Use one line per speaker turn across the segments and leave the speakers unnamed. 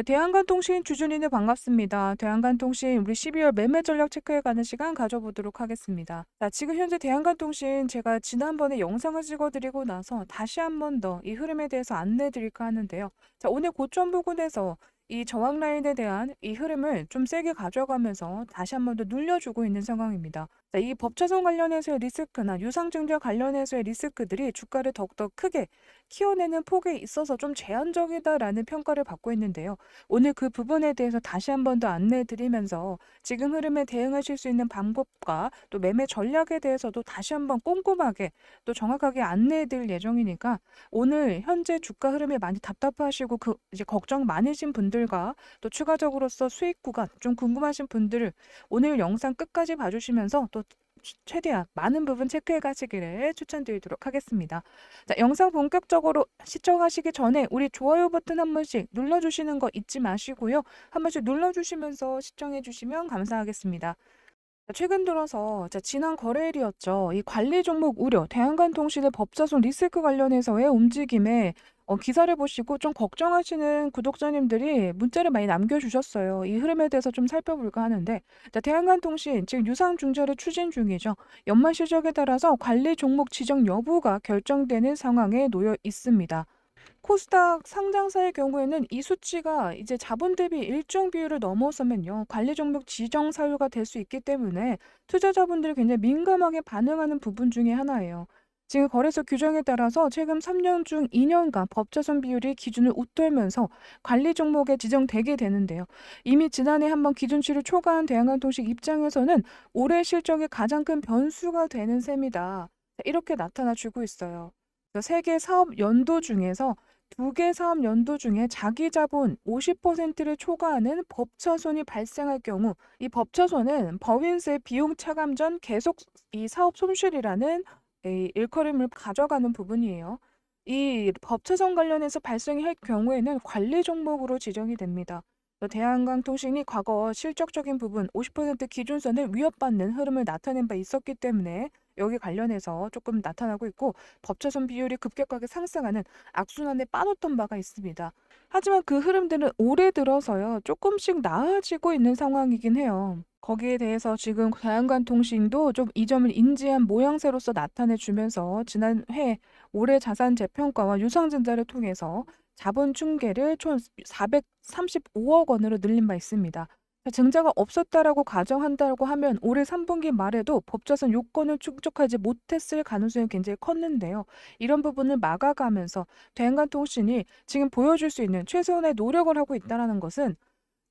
네, 대한간통신 주준이네 반갑습니다. 대한간통신 우리 12월 매매 전략 체크해 가는 시간 가져보도록 하겠습니다. 자, 지금 현재 대한간통신 제가 지난번에 영상을 찍어드리고 나서 다시 한 번 더 이 흐름에 대해서 안내 드릴까 하는데요. 자, 오늘 고점 부근에서 이 저항 라인에 대한 이 흐름을 좀 세게 가져가면서 다시 한 번 더 눌려주고 있는 상황입니다. 자, 이 법차선 관련해서의 리스크나 유상증자 관련해서의 리스크들이 주가를 더욱더 크게 키워내는 폭에 있어서 좀 제한적이다라는 평가를 받고 있는데요. 오늘 그 부분에 대해서 다시 한 번 더 안내해 드리면서 지금 흐름에 대응하실 수 있는 방법과 또 매매 전략에 대해서도 다시 한번 꼼꼼하게 또 정확하게 안내해 드릴 예정이니까 오늘 현재 주가 흐름에 많이 답답하시고 그 이제 걱정 많으신 분들과 또 추가적으로서 수익 구간 좀 궁금하신 분들을 오늘 영상 끝까지 봐주시면서 또 최대한 많은 부분 체크해 가시기를 추천드리도록 하겠습니다. 자, 영상 본격적으로 시청하시기 전에 우리 좋아요 버튼 한 번씩 눌러주시는 거 잊지 마시고요. 한 번씩 눌러주시면서 시청해 주시면 감사하겠습니다. 자, 최근 들어서 자, 지난 거래일이었죠. 이 관리 종목 우려, 대한간통신의 법사손 리스크 관련해서의 움직임에 어, 기사를 보시고 좀 걱정하시는 구독자님들이 문자를 많이 남겨주셨어요. 이 흐름에 대해서 좀 살펴볼까 하는데, 자, 대한간통신 지금 유상증자를 추진 중이죠. 연말 실적에 따라서 관리 종목 지정 여부가 결정되는 상황에 놓여 있습니다. 코스닥 상장사의 경우에는 이 수치가 이제 자본 대비 일정 비율을 넘어서면요. 관리 종목 지정 사유가 될 수 있기 때문에 투자자분들이 굉장히 민감하게 반응하는 부분 중에 하나예요. 지금 거래소 규정에 따라서 최근 3년 중 2년간 법자손 비율이 기준을 웃돌면서 관리 종목에 지정되게 되는데요. 이미 지난해 한번 기준치를 초과한 대한간통식 입장에서는 올해 실적이 가장 큰 변수가 되는 셈이다. 이렇게 나타나 주고 있어요. 세개 사업 연도 중에서 두 개 사업 연도 중에 자기 자본 50%를 초과하는 법차손이 발생할 경우 이 법차손은 법인세 비용 차감 전 계속 이 사업 손실이라는 이 일컬음을 가져가는 부분이에요. 이 법차손 관련해서 발생이 할 경우에는 관리 종목으로 지정이 됩니다. 대한강통신이 과거 실적적인 부분 50% 기준선을 위협받는 흐름을 나타낸 바 있었기 때문에 여기 관련해서 조금 나타나고 있고 법차손 비율이 급격하게 상승하는 악순환에 빠졌던 바가 있습니다. 하지만 그 흐름들은 올해 들어서요 조금씩 나아지고 있는 상황이긴 해요. 거기에 대해서 지금 대한관통신도 좀 이 점을 인지한 모양새로서 나타내 주면서 지난해 올해 자산 재평가와 유상증자를 통해서 자본 충계를 총 435억 원으로 늘린 바 있습니다. 증자가 없었다라고 가정한다고 하면 올해 3분기 말에도 법자선 요건을 충족하지 못했을 가능성이 굉장히 컸는데요. 이런 부분을 막아가면서 대한관통신이 지금 보여줄 수 있는 최소한의 노력을 하고 있다는 것은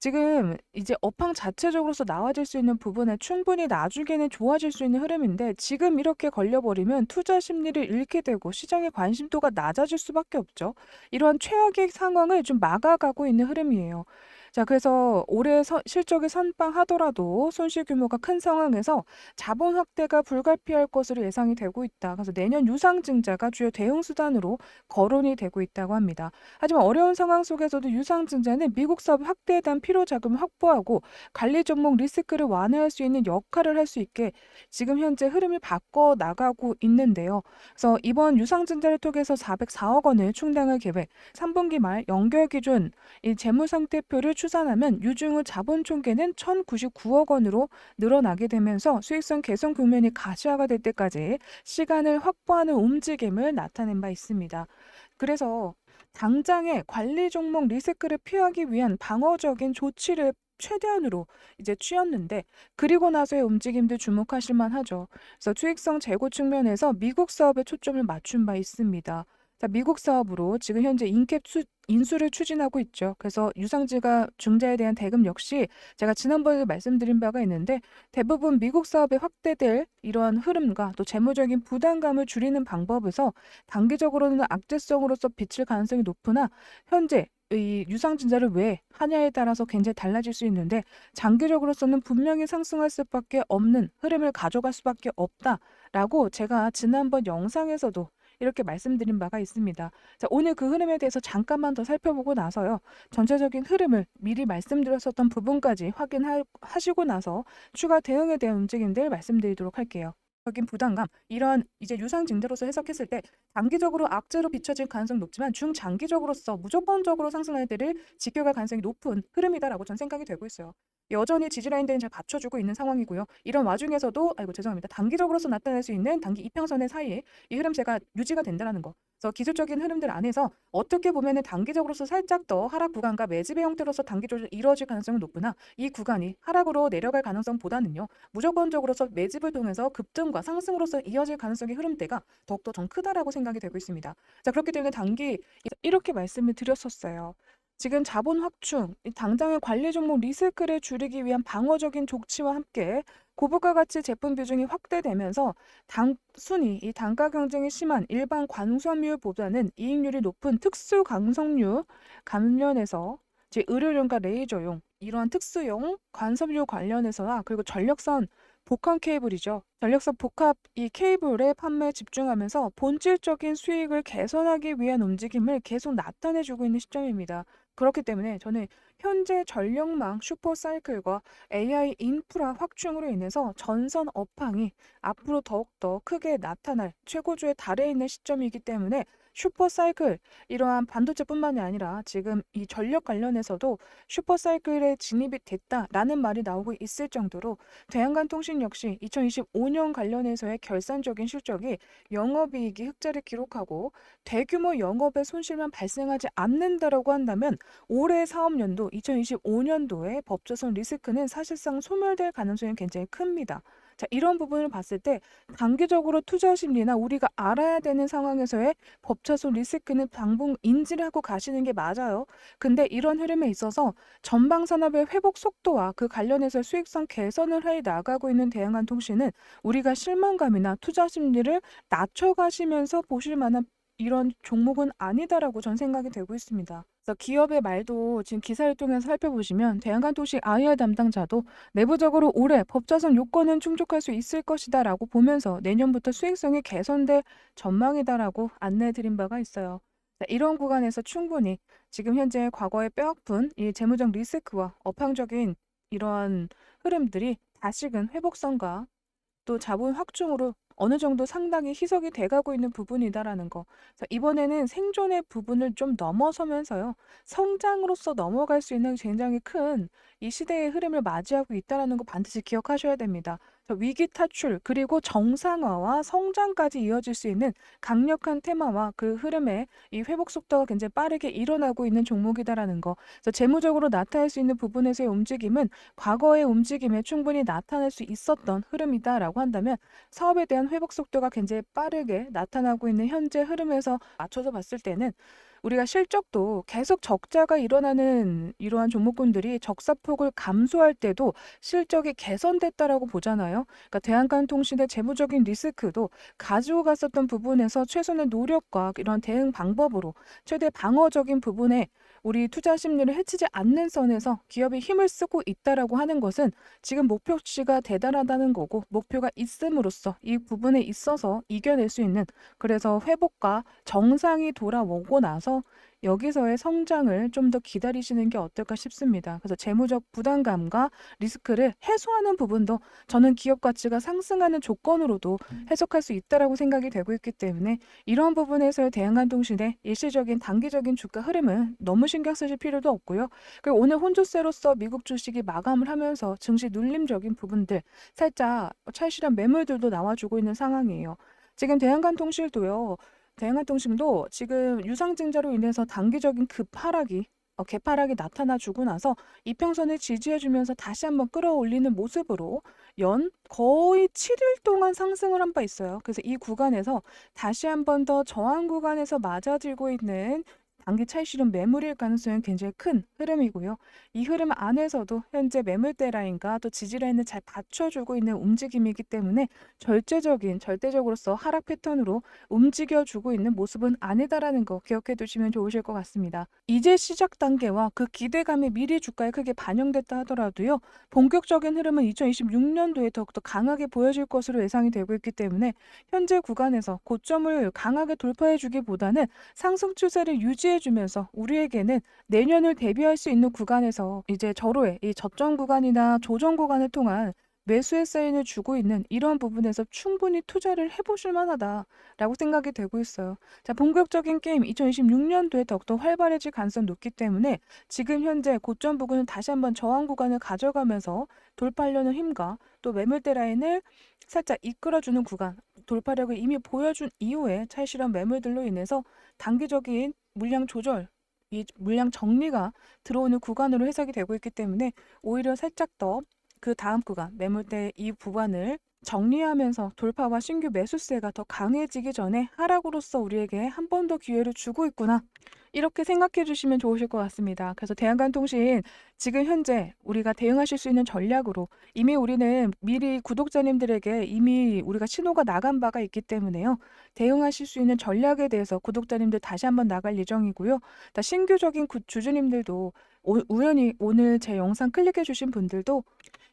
지금 이제 업황 자체적으로서 나아질 수 있는 부분에 충분히 나중에는 좋아질 수 있는 흐름인데 지금 이렇게 걸려버리면 투자 심리를 잃게 되고 시장의 관심도가 낮아질 수밖에 없죠. 이러한 최악의 상황을 좀 막아가고 있는 흐름이에요. 자, 그래서 올해 서, 실적이 선방하더라도 손실 규모가 큰 상황에서 자본 확대가 불가피할 것으로 예상이 되고 있다. 그래서 내년 유상 증자가 주요 대응 수단으로 거론이 되고 있다고 합니다. 하지만 어려운 상황 속에서도 유상 증자는 미국 사업 확대에 대한 필요 자금을 확보하고 관리 종목 리스크를 완화할 수 있는 역할을 할 수 있게 지금 현재 흐름을 바꿔 나가고 있는데요. 그래서 이번 유상 증자를 통해서 404억 원을 충당할 계획, 3분기 말 연결 기준 이 재무 상태표를 추산하면 유증후 자본 총계는 1,099억 원으로 늘어나게 되면서 수익성 개선 국면이 가시화가 될 때까지 시간을 확보하는 움직임을 나타낸 바 있습니다. 그래서 당장의 관리 종목 리스크를 피하기 위한 방어적인 조치를 최대한으로 이제 취했는데 그리고 나서의 움직임도 주목하실 만하죠. 그래서 수익성 재고 측면에서 미국 사업에 초점을 맞춘 바 있습니다. 자, 미국 사업으로 지금 현재 인캡 수, 인수를 추진하고 있죠. 그래서 유상증가 중자에 대한 대금 역시 제가 지난번에 말씀드린 바가 있는데 대부분 미국 사업에 확대될 이러한 흐름과 또 재무적인 부담감을 줄이는 방법에서 단기적으로는 악재성으로서 비칠 가능성이 높으나 현재 이 유상증자를 왜 하냐에 따라서 굉장히 달라질 수 있는데 장기적으로서는 분명히 상승할 수밖에 없는 흐름을 가져갈 수밖에 없다라고 제가 지난번 영상에서도 이렇게 말씀드린 바가 있습니다. 자, 오늘 그 흐름에 대해서 잠깐만 더 살펴보고 나서요. 전체적인 흐름을 미리 말씀드렸었던 부분까지 확인하시고 나서 추가 대응에 대한 움직임들 말씀드리도록 할게요. 적인 부담감 이런 이제 유상 증대로서 해석했을 때 단기적으로 악재로 비춰질 가능성이 높지만 중장기적으로서 무조건적으로 상승 라인들을 지켜갈 가능성이 높은 흐름이다라고 전 생각이 되고 있어요. 여전히 지지 라인들은 잘 받쳐주고 있는 상황이고요. 이런 와중에서도 아이고 죄송합니다. 단기적으로서 나타날 수 있는 단기 이평선의 사이에 이 흐름세가 유지가 된다는 거. 그래서 기술적인 흐름들 안에서 어떻게 보면은 단기적으로서 살짝 더 하락 구간과 매집의 형태로서 단기 조절 이루어질 가능성은 높으나 이 구간이 하락으로 내려갈 가능성보다는요. 무조건적으로서 매집을 통해서 급등과 상승으로서 이어질 가능성의 흐름대가 더욱더 좀 크다라고 생각이 되고 있습니다. 자 그렇기 때문에 단기 이렇게 말씀을 드렸었어요. 지금 자본 확충, 이 당장의 관리 종목 리스크를 줄이기 위한 방어적인 조치와 함께 고부가 가치 제품 비중이 확대되면서 단순히 이 단가 경쟁이 심한 일반 관수함유보다는 이익률이 높은 특수 강성유 관련해서 제 의료용과 레이저용 이러한 특수용 관섬유 관련해서나 그리고 전력선 복합 케이블이죠. 전력선 복합 이 케이블의 판매에 집중하면서 본질적인 수익을 개선하기 위한 움직임을 계속 나타내주고 있는 시점입니다. 그렇기 때문에 저는 현재 전력망 슈퍼 사이클과 AI 인프라 확충으로 인해서 전선 업황이 앞으로 더욱더 크게 나타날 최고조에 달해 있는 시점이기 때문에 슈퍼 사이클 이러한 반도체뿐만이 아니라 지금 이 전력 관련해서도 슈퍼 사이클에 진입이 됐다라는 말이 나오고 있을 정도로 대한간통신 역시 2025년 관련해서의 결산적인 실적이 영업이익이 흑자를 기록하고 대규모 영업의 손실만 발생하지 않는다라고 한다면 올해 사업연도 2025년도에 법조선 리스크는 사실상 소멸될 가능성이 굉장히 큽니다. 자, 이런 부분을 봤을 때 단기적으로 투자 심리나 우리가 알아야 되는 상황에서의 법차손 리스크는 당분 인지를 하고 가시는 게 맞아요. 근데 이런 흐름에 있어서 전방 산업의 회복 속도와 그 관련해서 수익성 개선을 해 나가고 있는 대한간통신은 우리가 실망감이나 투자 심리를 낮춰 가시면서 보실 만한 이런 종목은 아니다라고 전 생각이 되고 있습니다. 기업의 말도 지금 기사를 통해서 살펴보시면 대한간통식 IR 담당자도 내부적으로 올해 법자성 요건은 충족할 수 있을 것이다라고 보면서 내년부터 수익성이 개선될 전망이다라고 안내드린 바가 있어요. 자, 이런 구간에서 충분히 지금 현재 과거의 뼈아픈 이 재무적 리스크와 업황적인 이러한 흐름들이 다시금 회복성과 또 자본 확충으로 어느 정도 상당히 희석이 돼가고 있는 부분이다라는 거. 그래서 이번에는 생존의 부분을 좀 넘어서면서요. 성장으로서 넘어갈 수 있는 굉장히 큰 이 시대의 흐름을 맞이하고 있다라는 거 반드시 기억하셔야 됩니다. 위기 탈출 그리고 정상화와 성장까지 이어질 수 있는 강력한 테마와 그 흐름의 이 회복 속도가 굉장히 빠르게 일어나고 있는 종목이다라는 거. 그래서 재무적으로 나타날 수 있는 부분에서의 움직임은 과거의 움직임에 충분히 나타날 수 있었던 흐름이다라고 한다면 사업에 대한 회복 속도가 굉장히 빠르게 나타나고 있는 현재 흐름에서 맞춰서 봤을 때는 우리가 실적도 계속 적자가 일어나는 이러한 종목군들이 적사폭을 감소할 때도 실적이 개선됐다라고 보잖아요. 그러니까 대한간통신의 재무적인 리스크도 가지고 갔었던 부분에서 최선의 노력과 이런 대응 방법으로 최대 방어적인 부분에 우리 투자 심리를 해치지 않는 선에서 기업이 힘을 쓰고 있다라고 하는 것은 지금 목표치가 대단하다는 거고 목표가 있음으로써 이 부분에 있어서 이겨낼 수 있는 그래서 회복과 정상이 돌아오고 나서 여기서의 성장을 좀 더 기다리시는 게 어떨까 싶습니다. 그래서 재무적 부담감과 리스크를 해소하는 부분도 저는 기업 가치가 상승하는 조건으로도 음. 해석할 수 있다라고 생각이 되고 있기 때문에 이런 부분에서의 대한간통신의 일시적인 단기적인 주가 흐름은 너무 신경 쓰실 필요도 없고요. 그리고 오늘 혼조세로서 미국 주식이 마감을 하면서 증시 눌림적인 부분들 살짝 찰실한 매물들도 나와주고 있는 상황이에요. 지금 대한간통실도요. 대한통신도 지금 유상증자로 인해서 단기적인 급하락이 어, 개파락이 나타나 주고 나서 이평선을 지지해주면서 다시 한번 끌어올리는 모습으로 연 거의 7일 동안 상승을 한 바 있어요. 그래서 이 구간에서 다시 한번 더 저항 구간에서 맞아들고 있는 단기 차익실현 매물일 가능성은 굉장히 큰 흐름이고요. 이 흐름 안에서도 현재 매물대 라인과 또 지지 라인을 잘 받쳐주고 있는 움직임이기 때문에 절제적인 절대적으로서 하락 패턴으로 움직여주고 있는 모습은 아니다라는 거 기억해 두시면 좋으실 것 같습니다. 이제 시작 단계와 그 기대감이 미리 주가에 크게 반영됐다 하더라도요. 본격적인 흐름은 2026년도에 더욱더 강하게 보여질 것으로 예상이 되고 있기 때문에 현재 구간에서 고점을 강하게 돌파해 주기보다는 상승 추세를 유지해 해주면서 우리에게는 내년을 대비할 수 있는 구간에서 이제 절호의 이 저점 구간이나 조정 구간을 통한 매수의 사인을 주고 있는 이러한 부분에서 충분히 투자를 해보실 만하다라고 생각이 되고 있어요. 자, 본격적인 게임 2026년도에 더욱더 활발해질 가능성이 높기 때문에 지금 현재 고점 부근은 다시 한번 저항 구간을 가져가면서 돌파하려는 힘과 또 매물대 라인을 살짝 이끌어주는 구간, 돌파력을 이미 보여준 이후에 찰실한 매물들로 인해서 단기적인 물량 조절, 이 물량 정리가 들어오는 구간으로 해석이 되고 있기 때문에 오히려 살짝 더 그 다음 구간, 매물대 이 구간을 정리하면서 돌파와 신규 매수세가 더 강해지기 전에 하락으로서 우리에게 한 번 더 기회를 주고 있구나. 이렇게 생각해 주시면 좋으실 것 같습니다. 그래서 대한간통신 지금 현재 우리가 대응하실 수 있는 전략으로 이미 우리는 미리 구독자님들에게 이미 우리가 신호가 나간 바가 있기 때문에요. 대응하실 수 있는 전략에 대해서 구독자님들 다시 한번 나갈 예정이고요. 다 신규적인 구- 주주님들도 오- 우연히 오늘 제 영상 클릭해 주신 분들도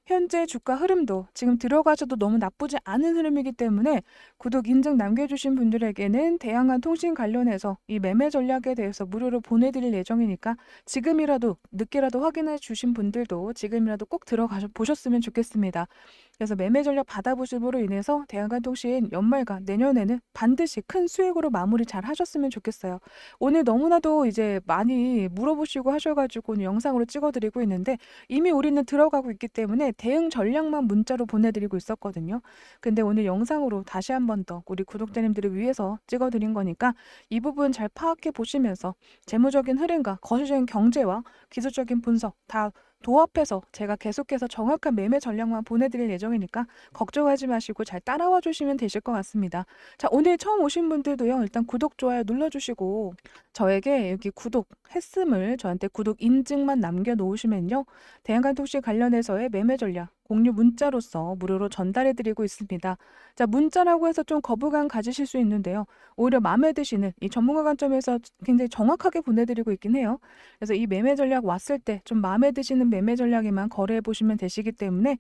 현재 주가 흐름도 지금 들어가셔도 너무 나쁘지 않은 흐름이기 때문에 구독 인증 남겨주신 분들에게는 대양간 통신 관련해서 이 매매 전략에 대해서 무료로 보내드릴 예정이니까 지금이라도 늦게라도 확인해 주신 분들도 지금이라도 꼭 들어가 보셨으면 좋겠습니다. 그래서 매매 전략 받아보심으로 인해서 대양간 통신 연말과 내년에는 반드시 큰 수익으로 마무리 잘 하셨으면 좋겠어요. 오늘 너무나도 이제 많이 물어보시고 하셔가지고 영상으로 찍어드리고 있는데 이미 우리는 들어가고 있기 때문에 대응 전략만 문자로 보내드리고 있었거든요. 근데 오늘 영상으로 다시 한 번 더 우리 구독자님들을 위해서 찍어드린 거니까 이 부분 잘 파악해 보시면서 재무적인 흐름과 거시적인 경제와 기술적인 분석 다 도합해서 제가 계속해서 정확한 매매 전략만 보내드릴 예정이니까 걱정하지 마시고 잘 따라와 주시면 되실 것 같습니다. 자, 오늘 처음 오신 분들도요, 일단 구독, 좋아요 눌러주시고, 저에게 여기 구독 했음을 저한테 구독 인증만 남겨놓으시면요, 대한간통시 관련해서의 매매 전략, 공유 문자로서 무료로 전달해 드리고 있습니다. 자, 문자라고 해서 좀 거부감 가지실 수 있는데요. 오히려 마음에 드시는 이 전문가 관점에서 굉장히 정확하게 보내드리고 있긴 해요. 그래서 이 매매 전략 왔을 때 좀 마음에 드시는 매매 전략에만 거래해 보시면 되시기 때문에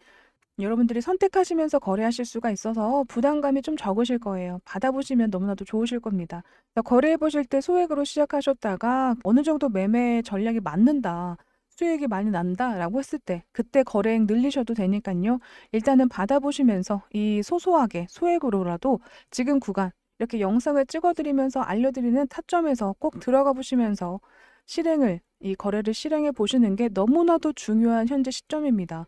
여러분들이 선택하시면서 거래하실 수가 있어서 부담감이 좀 적으실 거예요. 받아보시면 너무나도 좋으실 겁니다. 거래해 보실 때 소액으로 시작하셨다가 어느 정도 매매 전략이 맞는다. 수익이 많이 난다라고 했을 때 그때 거래액 늘리셔도 되니까요. 일단은 받아보시면서 이 소소하게 소액으로라도 지금 구간 이렇게 영상을 찍어드리면서 알려드리는 타점에서 꼭 들어가 보시면서 실행을 이 거래를 실행해 보시는 게 너무나도 중요한 현재 시점입니다.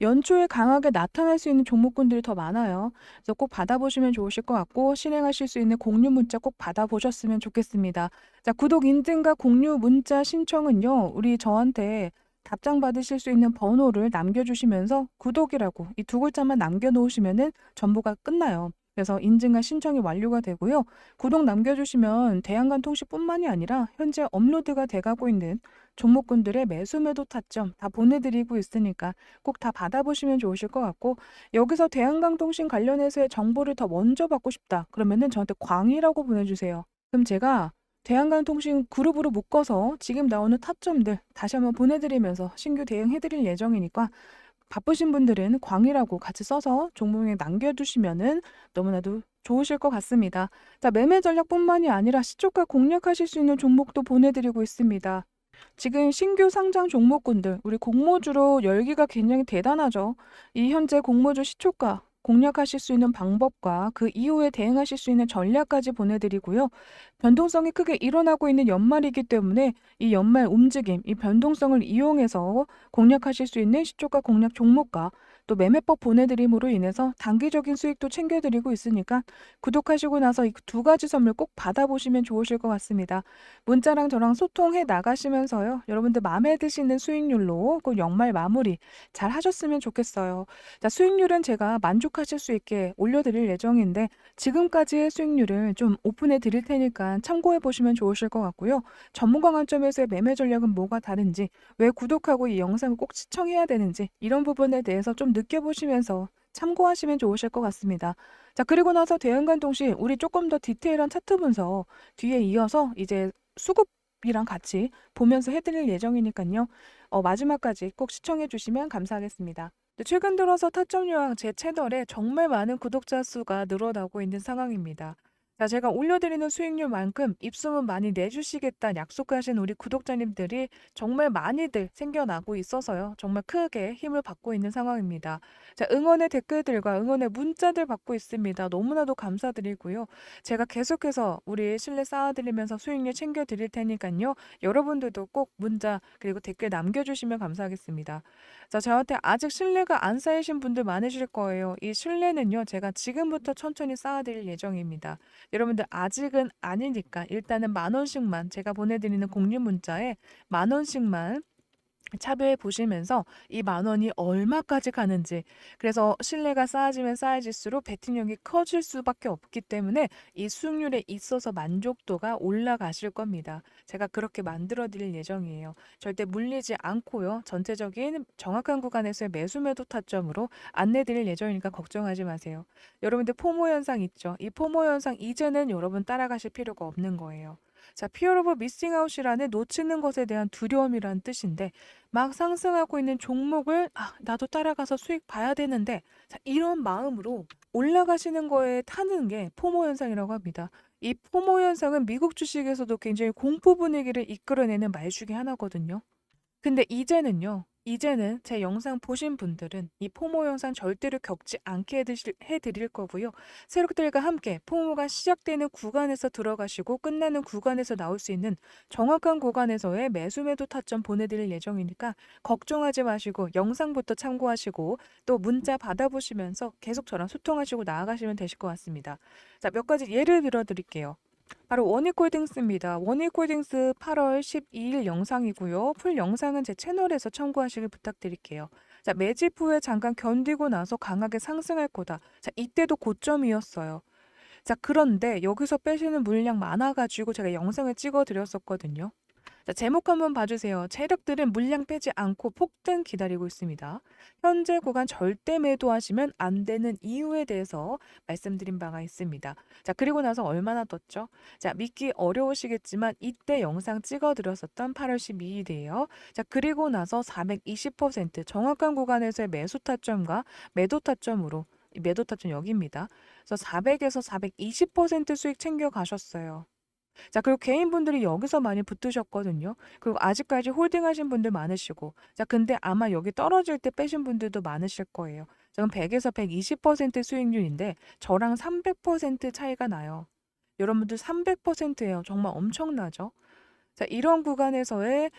연초에 강하게 나타날 수 있는 종목군들이 더 많아요. 그래서 꼭 받아보시면 좋으실 것 같고 실행하실 수 있는 공유 문자 꼭 받아보셨으면 좋겠습니다. 자, 구독 인증과 공유 문자 신청은요. 우리 저한테 답장 받으실 수 있는 번호를 남겨주시면서 구독이라고 이 두 글자만 남겨놓으시면은 전부가 끝나요. 그래서 인증과 신청이 완료가 되고요. 구독 남겨주시면 대한간 통신뿐만이 아니라 현재 업로드가 돼가고 있는 종목군들의 매수 매도 타점 다 보내드리고 있으니까 꼭 다 받아보시면 좋으실 것 같고 여기서 대한강통신 관련해서의 정보를 더 먼저 받고 싶다. 그러면은 저한테 광이라고 보내주세요. 그럼 제가 대한강통신 그룹으로 묶어서 지금 나오는 타점들 다시 한번 보내드리면서 신규 대응해드릴 예정이니까 바쁘신 분들은 광이라고 같이 써서 종목에 남겨두시면은 너무나도 좋으실 것 같습니다. 자, 매매 전략뿐만이 아니라 시초가 공략하실 수 있는 종목도 보내드리고 있습니다. 지금 신규 상장 종목군들, 우리 공모주로 열기가 굉장히 대단하죠. 이 현재 공모주 시초가 공략하실 수 있는 방법과 그 이후에 대응하실 수 있는 전략까지 보내드리고요. 변동성이 크게 일어나고 있는 연말이기 때문에 이 연말 움직임, 이 변동성을 이용해서 공략하실 수 있는 시초가 공략 종목과 또 매매법 보내드림으로 인해서 단기적인 수익도 챙겨드리고 있으니까 구독하시고 나서 이 두 가지 선물 꼭 받아보시면 좋으실 것 같습니다. 문자랑 저랑 소통해 나가시면서요. 여러분들 마음에 드시는 수익률로 꼭 연말 마무리 잘 하셨으면 좋겠어요. 자, 수익률은 제가 만족하실 수 있게 올려드릴 예정인데 지금까지의 수익률을 좀 오픈해 드릴 테니까 참고해 보시면 좋으실 것 같고요. 전문가 관점에서의 매매 전략은 뭐가 다른지, 왜 구독하고 이 영상을 꼭 시청해야 되는지 이런 부분에 대해서 좀 느껴보시면서 참고하시면 좋으실 것 같습니다. 자, 그리고 나서 대응간 동시 우리 조금 더 디테일한 차트 분석 뒤에 이어서 이제 수급 이랑 같이 보면서 해드릴 예정이니까요. 어, 마지막까지 꼭 시청해 주시면 감사하겠습니다. 네, 최근 들어서 타점 요약 제 채널에 정말 많은 구독자 수가 늘어나고 있는 상황입니다. 자, 제가 올려드리는 수익률만큼 입소문 많이 내주시겠다 약속하신 우리 구독자님들이 정말 많이들 생겨나고 있어서요. 정말 크게 힘을 받고 있는 상황입니다. 자, 응원의 댓글들과 응원의 문자들 받고 있습니다. 너무나도 감사드리고요. 제가 계속해서 우리 신뢰 쌓아드리면서 수익률 챙겨드릴 테니까요. 여러분들도 꼭 문자 그리고 댓글 남겨주시면 감사하겠습니다. 자, 저한테 아직 신뢰가 안 쌓이신 분들 많으실 거예요. 이 신뢰는요, 제가 지금부터 천천히 쌓아드릴 예정입니다. 여러분들 아직은 아니니까 일단은 만 원씩만 제가 보내드리는 공유 문자에 만 원씩만 차별해 보시면서 이 만 원이 얼마까지 가는지 그래서 신뢰가 쌓아지면 쌓아질수록 베팅력이 커질 수밖에 없기 때문에 이 수익률에 있어서 만족도가 올라가실 겁니다. 제가 그렇게 만들어 드릴 예정이에요. 절대 물리지 않고요. 전체적인 정확한 구간에서의 매수 매도 타점으로 안내 드릴 예정이니까 걱정하지 마세요. 여러분들 포모 현상 있죠? 이 포모 현상 이제는 여러분 따라가실 필요가 없는 거예요. 자, 피어 오브 미싱 아웃이라는 놓치는 것에 대한 두려움이란 뜻인데 막 상승하고 있는 종목을 아, 나도 따라가서 수익 봐야 되는데 자, 이런 마음으로 올라가시는 거에 타는 게 포모 현상이라고 합니다. 이 포모 현상은 미국 주식에서도 굉장히 공포 분위기를 이끌어내는 말 중에 하나거든요. 근데 이제는요. 이제는 제 영상 보신 분들은 이 포모 영상 절대로 겪지 않게 해드릴 거고요. 세력들과 함께 포모가 시작되는 구간에서 들어가시고 끝나는 구간에서 나올 수 있는 정확한 구간에서의 매수 매도 타점 보내드릴 예정이니까 걱정하지 마시고 영상부터 참고하시고 또 문자 받아보시면서 계속 저랑 소통하시고 나아가시면 되실 것 같습니다. 자, 몇 가지 예를 들어 드릴게요. 바로 원익홀딩스입니다. 원익홀딩스 8월 12일 영상이고요. 풀 영상은 제 채널에서 참고하시길 부탁드릴게요. 자, 매집 후에 잠깐 견디고 나서 강하게 상승할 거다. 자, 이때도 고점이었어요. 자, 그런데 여기서 빼시는 물량 많아가지고 제가 영상을 찍어 드렸었거든요. 자, 제목 한번 봐주세요. 체력들은 물량 빼지 않고 폭등 기다리고 있습니다. 현재 구간 절대 매도하시면 안 되는 이유에 대해서 말씀드린 바가 있습니다. 자, 그리고 나서 얼마나 떴죠? 자, 믿기 어려우시겠지만 이때 영상 찍어 드렸었던 8월 12일이에요. 자, 그리고 나서 420% 정확한 구간에서의 매수 타점과 매도 타점으로 매도 타점 여기입니다. 그래서 400에서 420% 수익 챙겨 가셨어요. 자, 그리고 개인분들이 여기서 많이 붙으셨거든요. 그리고 아직까지 홀딩하신 분들 많으시고. 자, 근데 아마 여기 떨어질 때 빼신 분들도 많으실 거예요. 지금 100에서 120% 수익률인데 저랑 300% 차이가 나요. 여러분들 300%예요. 정말 엄청나죠? 자, 이런 구간에서의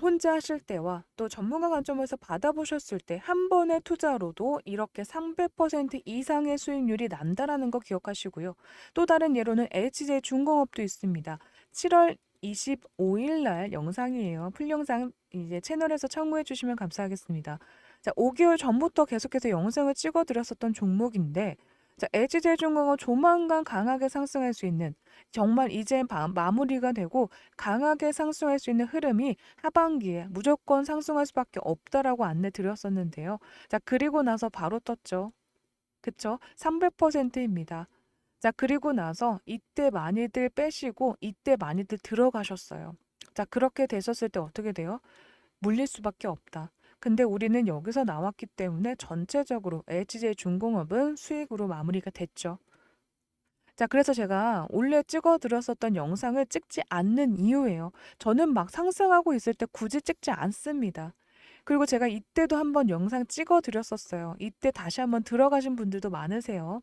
혼자 하실 때와 또 전문가 관점에서 받아보셨을 때 한 번의 투자로도 이렇게 300% 이상의 수익률이 난다라는 거 기억하시고요. 또 다른 예로는 LCJ 중공업도 있습니다. 7월 25일 날 영상이에요. 풀 영상 이제 채널에서 참고해 주시면 감사하겠습니다. 자, 5개월 전부터 계속해서 영상을 찍어 드렸었던 종목인데 자, LG제중공업 조만간 강하게 상승할 수 있는 정말 이제 마, 마무리가 되고 강하게 상승할 수 있는 흐름이 하반기에 무조건 상승할 수밖에 없다라고 안내 드렸었는데요. 자, 그리고 나서 바로 떴죠. 그쵸? 300%입니다. 자, 그리고 나서 이때 많이들 빼시고 이때 많이들 들어가셨어요. 자, 그렇게 되셨을 때 어떻게 돼요? 물릴 수밖에 없다. 근데 우리는 여기서 나왔기 때문에 전체적으로 LGJ 중공업은 수익으로 마무리가 됐죠. 자, 그래서 제가 원래 찍어 드렸었던 영상을 찍지 않는 이유예요. 저는 막 상승하고 있을 때 굳이 찍지 않습니다. 그리고 제가 이때도 한번 영상 찍어 드렸었어요. 이때 다시 한번 들어가신 분들도 많으세요.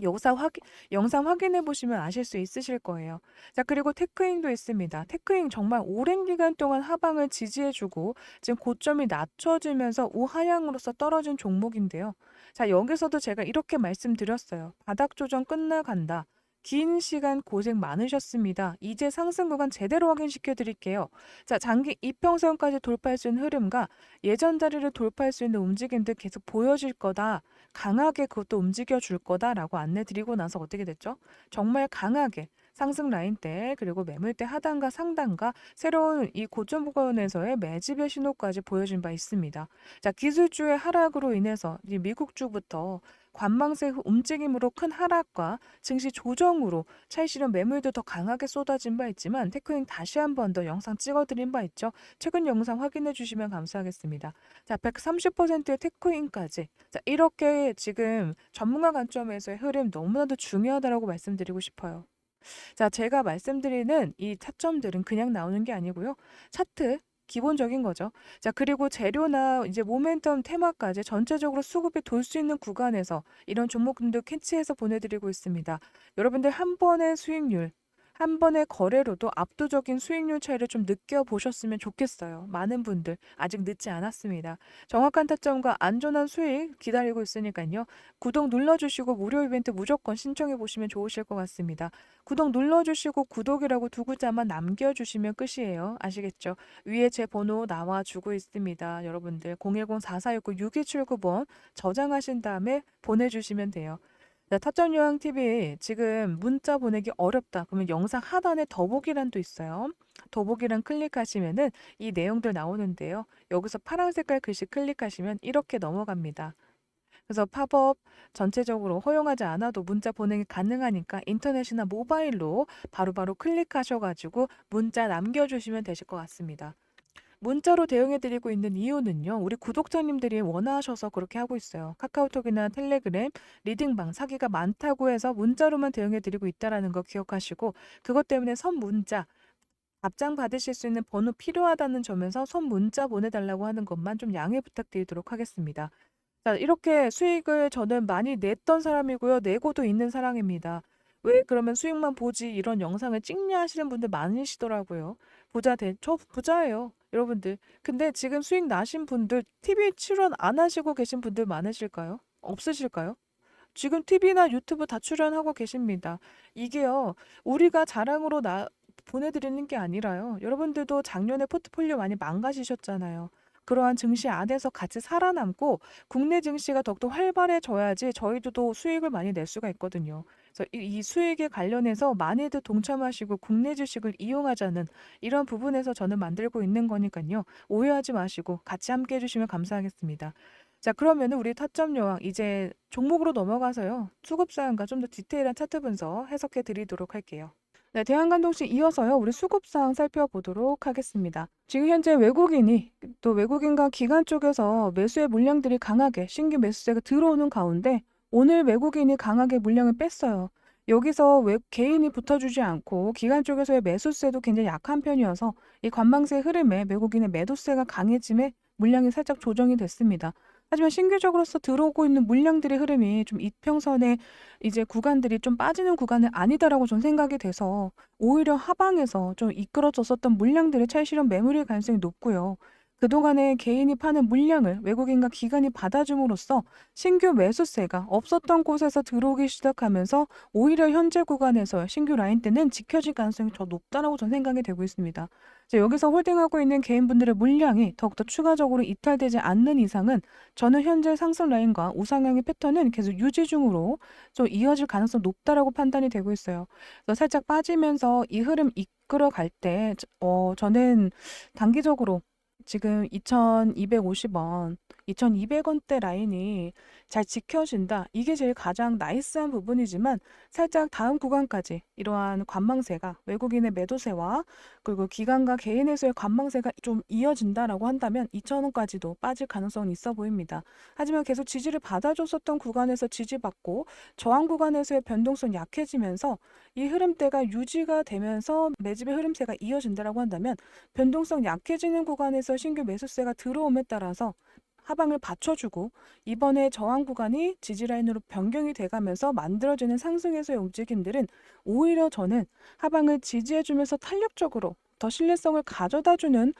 영상 확인, 영상 확인해 보시면 아실 수 있으실 거예요. 자, 그리고 테크잉도 있습니다. 테크잉 정말 오랜 기간 동안 하방을 지지해 주고 지금 고점이 낮춰지면서 우하향으로서 떨어진 종목인데요. 자, 여기서도 제가 이렇게 말씀드렸어요. 바닥 조정 끝나간다. 긴 시간 고생 많으셨습니다. 이제 상승 구간 제대로 확인시켜 드릴게요. 자, 장기 이평선까지 돌파할 수 있는 흐름과 예전 자리를 돌파할 수 있는 움직임들 계속 보여질 거다. 강하게 그것도 움직여 줄 거다라고 안내 드리고 나서 어떻게 됐죠? 정말 강하게 상승 라인대 그리고 매물대 하단과 상단과 새로운 이 고점 구간에서의 매집의 신호까지 보여준 바 있습니다. 자, 기술주의 하락으로 인해서 미국주부터 관망세 움직임으로 큰 하락과 증시 조정으로 차익실현 매물도 더 강하게 쏟아진 바 있지만 테크닝 다시 한 번 더 영상 찍어드린 바 있죠. 최근 영상 확인해 주시면 감사하겠습니다. 자, 130%의 테크인까지 자, 이렇게 지금 전문가 관점에서의 흐름 너무나도 중요하다고 말씀드리고 싶어요. 자, 제가 말씀드리는 이 타점들은 그냥 나오는 게 아니고요. 차트 기본적인 거죠. 자, 그리고 재료나 이제 모멘텀 테마까지 전체적으로 수급이 돌 수 있는 구간에서 이런 종목들도 캐치해서 보내드리고 있습니다. 여러분들 한 번의 수익률, 한 번의 거래로도 압도적인 수익률 차이를 좀 느껴보셨으면 좋겠어요. 많은 분들 아직 늦지 않았습니다. 정확한 타점과 안전한 수익 기다리고 있으니까요. 구독 눌러주시고 무료 이벤트 무조건 신청해 보시면 좋으실 것 같습니다. 구독 눌러주시고 구독이라고 두 글자만 남겨주시면 끝이에요. 아시겠죠? 위에 제 번호 나와주고 있습니다. 여러분들 010-4469-6279번 저장하신 다음에 보내주시면 돼요. 자, 타점 요항 TV 지금 문자 보내기 어렵다. 그러면 영상 하단에 더보기란도 있어요. 더보기란 클릭하시면은 이 내용들 나오는데요. 여기서 파란 색깔 글씨 클릭하시면 이렇게 넘어갑니다. 그래서 팝업 전체적으로 허용하지 않아도 문자 보내기 가능하니까 인터넷이나 모바일로 바로바로 클릭하셔가지고 문자 남겨주시면 되실 것 같습니다. 문자로 대응해드리고 있는 이유는요. 우리 구독자님들이 원하셔서 그렇게 하고 있어요. 카카오톡이나 텔레그램, 리딩방 사기가 많다고 해서 문자로만 대응해드리고 있다라는 거 기억하시고 그것 때문에 선 문자 답장 받으실 수 있는 번호 필요하다는 점에서 선 문자 보내달라고 하는 것만 좀 양해 부탁드리도록 하겠습니다. 자, 이렇게 수익을 저는 많이 냈던 사람이고요. 내고도 있는 사람입니다. 왜 그러면 수익만 보지 이런 영상을 찍냐 하시는 분들 많으시더라고요. 부자 된, 저 부자예요. 여러분들. 근데 지금 수익 나신 분들 TV 출연 안 하시고 계신 분들 많으실까요? 없으실까요? 지금 TV나 유튜브 다 출연하고 계십니다. 이게요, 우리가 자랑으로 나, 보내드리는 게 아니라요. 여러분들도 작년에 포트폴리오 많이 망가지셨잖아요. 그러한 증시 안에서 같이 살아남고 국내 증시가 더욱더 활발해져야지 저희도 수익을 많이 낼 수가 있거든요. 그래서 이, 이 수익에 관련해서 많이들 동참하시고 국내 주식을 이용하자는 이런 부분에서 저는 만들고 있는 거니까요. 오해하지 마시고 같이 함께 해주시면 감사하겠습니다. 자, 그러면 우리 타점 요항 이제 종목으로 넘어가서요. 수급 사항과 좀 더 디테일한 차트 분석 해석해 드리도록 할게요. 네, 대한관동시 이어서요. 우리 수급 사항 살펴보도록 하겠습니다. 지금 현재 외국인이 또 외국인과 기관 쪽에서 매수의 물량들이 강하게 신규 매수세가 들어오는 가운데 오늘 외국인이 강하게 물량을 뺐어요. 여기서 외, 개인이 붙어주지 않고 기관 쪽에서의 매수세도 굉장히 약한 편이어서 이 관망세 흐름에 외국인의 매도세가 강해짐에 물량이 살짝 조정이 됐습니다. 하지만 신규적으로서 들어오고 있는 물량들의 흐름이 좀 이평선에 이제 구간들이 좀 빠지는 구간은 아니다라고 좀 생각이 돼서 오히려 하방에서 좀 이끌어졌었던 물량들의 차익 실현 매물일 가능성이 높고요. 그동안에 개인이 파는 물량을 외국인과 기관이 받아줌으로써 신규 매수세가 없었던 곳에서 들어오기 시작하면서 오히려 현재 구간에서 신규 라인대는 지켜질 가능성이 더 높다라고 저는 생각이 되고 있습니다. 여기서 홀딩하고 있는 개인분들의 물량이 더욱더 추가적으로 이탈되지 않는 이상은 저는 현재 상승 라인과 우상향의 패턴은 계속 유지 중으로 좀 이어질 가능성이 높다라고 판단이 되고 있어요. 그래서 살짝 빠지면서 이 흐름 이끌어갈 때 어, 저는 단기적으로 지금 2,250원, 2,200원대 라인이 잘 지켜진다. 이게 제일 가장 나이스한 부분이지만 살짝 다음 구간까지 이러한 관망세가 외국인의 매도세와 그리고 기관과 개인에서의 관망세가 좀 이어진다라고 한다면 2,000원까지도 빠질 가능성은 있어 보입니다. 하지만 계속 지지를 받아줬었던 구간에서 지지받고 저항 구간에서의 변동성 약해지면서 이 흐름대가 유지가 되면서 매집의 흐름세가 이어진다라고 한다면 변동성 약해지는 구간에서 신규 매수세가 들어옴에 따라서 하방을 받쳐주고 이번에 저항 구간이 지지라인으로 변경이 돼가면서 만들어지는 상승에서의 움직임들은 오히려 저는 하방을 지지해주면서 탄력적으로 더 신뢰성을 가져다주는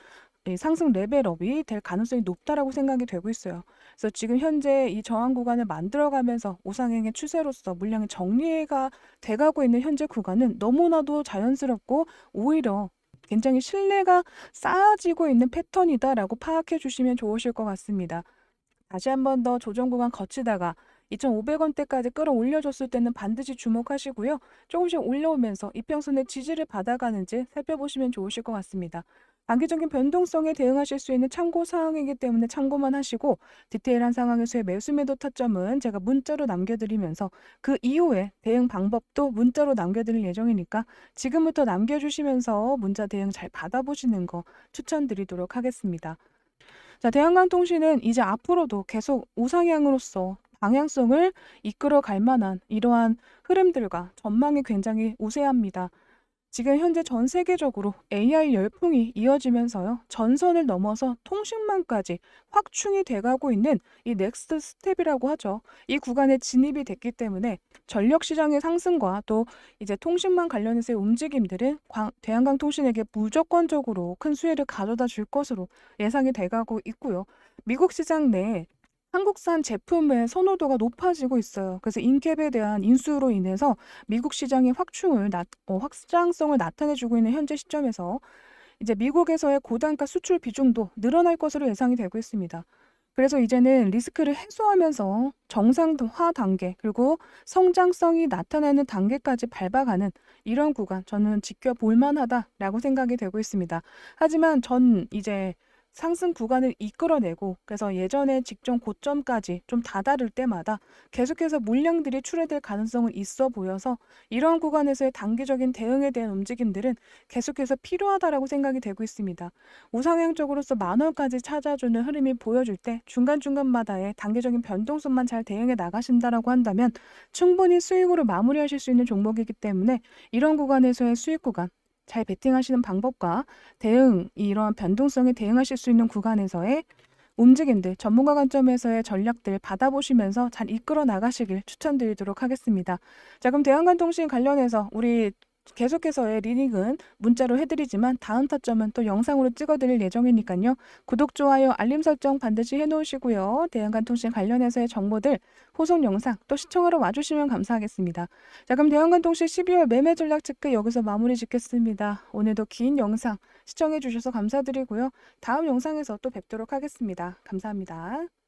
상승 레벨업이 될 가능성이 높다라고 생각이 되고 있어요. 그래서 지금 현재 이 저항 구간을 만들어가면서 우상행의 추세로서 물량이 정리가 돼가고 있는 현재 구간은 너무나도 자연스럽고 오히려 굉장히 신뢰가 쌓아지고 있는 패턴이다라고 파악해 주시면 좋으실 것 같습니다. 다시 한 번 더 조정 구간 거치다가 2,500원대까지 끌어올려줬을 때는 반드시 주목하시고요. 조금씩 올려오면서 이평선의 지지를 받아가는지 살펴보시면 좋으실 것 같습니다. 단기적인 변동성에 대응하실 수 있는 참고 사항이기 때문에 참고만 하시고 디테일한 상황에서의 매수 매도 타점은 제가 문자로 남겨드리면서 그 이후에 대응 방법도 문자로 남겨드릴 예정이니까 지금부터 남겨주시면서 문자 대응 잘 받아보시는 거 추천드리도록 하겠습니다. 자, 대한강통신은 이제 앞으로도 계속 우상향으로서 방향성을 이끌어 갈 만한 이러한 흐름들과 전망이 굉장히 우세합니다. 지금 현재 전 세계적으로 AI 열풍이 이어지면서요. 전선을 넘어서 통신망까지 확충이 돼가고 있는 이 넥스트 스텝이라고 하죠. 이 구간에 진입이 됐기 때문에 전력 시장의 상승과 또 이제 통신망 관련해서의 움직임들은 광- 대한강 통신에게 무조건적으로 큰 수혜를 가져다 줄 것으로 예상이 돼가고 있고요. 미국 시장 내 한국산 제품의 선호도가 높아지고 있어요. 그래서 인캡에 대한 인수로 인해서 미국 시장의 확충을 나, 어, 확장성을 나타내주고 있는 현재 시점에서 이제 미국에서의 고단가 수출 비중도 늘어날 것으로 예상이 되고 있습니다. 그래서 이제는 리스크를 해소하면서 정상화 단계 그리고 성장성이 나타나는 단계까지 밟아가는 이런 구간 저는 지켜볼 만하다라고 생각이 되고 있습니다. 하지만 전 이제 상승 구간을 이끌어내고 그래서 예전에 직전 고점까지 좀 다다를 때마다 계속해서 물량들이 출회될 가능성은 있어 보여서 이러한 구간에서의 단기적인 대응에 대한 움직임들은 계속해서 필요하다라고 생각이 되고 있습니다. 우상향적으로서 만 원까지 찾아주는 흐름이 보여줄 때 중간중간마다의 단계적인 변동성만 잘 대응해 나가신다라고 한다면 충분히 수익으로 마무리하실 수 있는 종목이기 때문에 이런 구간에서의 수익 구간 잘 베팅하시는 방법과 대응, 이러한 변동성에 대응하실 수 있는 구간에서의 움직임들, 전문가 관점에서의 전략들 받아보시면서 잘 이끌어 나가시길 추천드리도록 하겠습니다. 자, 그럼 대한관통신 관련해서 우리 계속해서의 리딩은 문자로 해드리지만 다음 타점은 또 영상으로 찍어드릴 예정이니까요. 구독, 좋아요, 알림 설정 반드시 해놓으시고요. 대한관통신 관련해서의 정보들 후속 영상 또 시청하러 와주시면 감사하겠습니다. 자, 그럼 대한관통신 12월 매매 전략 체크 여기서 마무리 짓겠습니다. 오늘도 긴 영상 시청해주셔서 감사드리고요. 다음 영상에서 또 뵙도록 하겠습니다. 감사합니다.